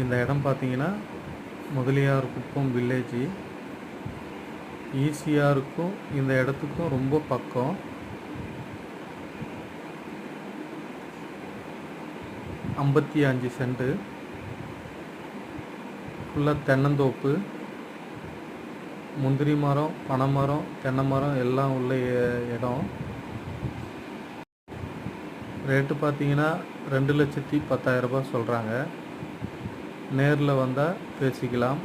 இந்த இடம் பார்த்தீங்கன்னா முதலியார் குப்பம் வில்லேஜ் ஈஸியாருக்கும் இந்த இடத்துக்கும் ரொம்ப பக்கம். ஐம்பத்தி அஞ்சு சென்ட்டு ஃபுல்லாக தென்னந்தோப்பு. முந்திரி மரம் பனை மரம் தென்னை மரம் எல்லாம் உள்ள இடம். ரேட்டு பார்த்தீங்கன்னா ரெண்டு லட்சத்தி பத்தாயிரம் ரூபாய் சொல்கிறாங்க நேரில் வந்தால் பேசிக்கலாம்.